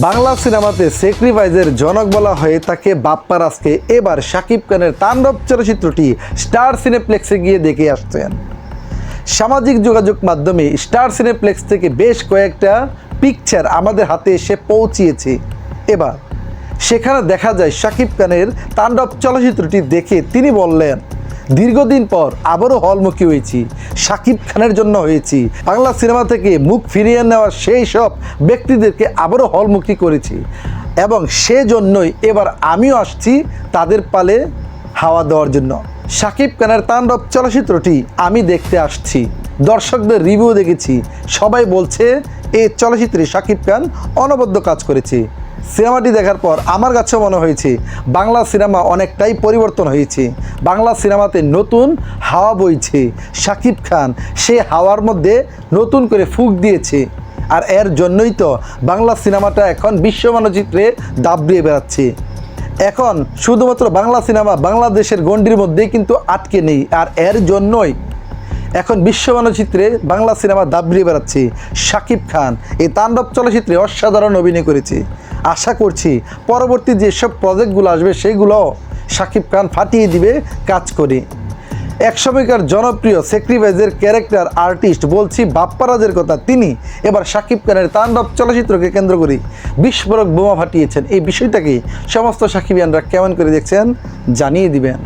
বাংলা সিনেমাতে সেক্রিফাইজের জনক বলা হয়ে তাকে বাপ্পার আজকে এবার শাকিব খানের তাণ্ডব চলচ্চিত্রটি স্টার সিনেপ্লেক্সে গিয়ে দেখে আসছেন। সামাজিক যোগাযোগ মাধ্যমে স্টার সিনেপ্লেক্স থেকে বেশ কয়েকটা পিকচার আমাদের হাতে এসে পৌঁছিয়েছে। এবার সেখানে দেখা যায় শাকিব খানের তাণ্ডব চলচ্চিত্রটি দেখে তিনি বললেন দীর্ঘদিন পর আবারও হলমুখী হয়েছি। শাকিব খানের জন্য হয়েছি। বাংলা সিনেমা থেকে মুখ ফিরিয়ে নেওয়া সেই সব ব্যক্তিদেরকে আবারও হলমুখী করেছি। এবং সেজন্যই এবার আমিও আসছি তাদের পালে হাওয়া দেওয়ার জন্য। শাকিব খানের তাণ্ডব চলচ্চিত্রটি আমি দেখতে আসছি। দর্শকদের রিভিউ দেখেছি। সবাই বলছে এই চলচ্চিত্রে শাকিব খান অনবদ্য কাজ করেছে। সিনেমাটি দেখার পর আমার কাছেও মনে হয়েছে, বাংলা সিনেমা অনেকটাই পরিবর্তন হয়েছে। বাংলা সিনেমাতে নতুন হাওয়া বইছে, শাকিব খান সে হাওয়ার মধ্যে নতুন করে ফুক দিয়েছে। আর এর জন্যই তো বাংলা সিনেমাটা এখন বিশ্ব মানচিত্রে দাবড়িয়ে বেড়াচ্ছে। এখন শুধুমাত্র বাংলা সিনেমা বাংলাদেশের গণ্ডির মধ্যেই কিন্তু আটকে নেই, আর এর জন্যই এখন বিশ্ব মানচিত্রে বাংলা সিনেমা দাবড়িয়ে বেড়াচ্ছে, শাকিব খান। এই তাণ্ডব চলচ্চিত্রে অসাধারণ অভিনয় করেছে। আশা করছি পরবর্তী যেসব প্রজেক্টগুলো আসবে সেগুলো সাকিব খান ফাটিয়ে দিবে কাজ করে। একসময়কার জনপ্রিয় সেক্রিভাইজের ক্যারেক্টার, আর্টিস্ট বলছি বাপ্পারাজের কথা তিনি এবার সাকিব খানের তাণ্ডব চলচ্চিত্রকে কেন্দ্র করে বিস্ফোরক বোমা ফাটিয়েছেন। এই বিষয়টাকে সমস্ত সাকিবিয়ানরা কেমন করে দেখছেন জানিয়ে দিবেন।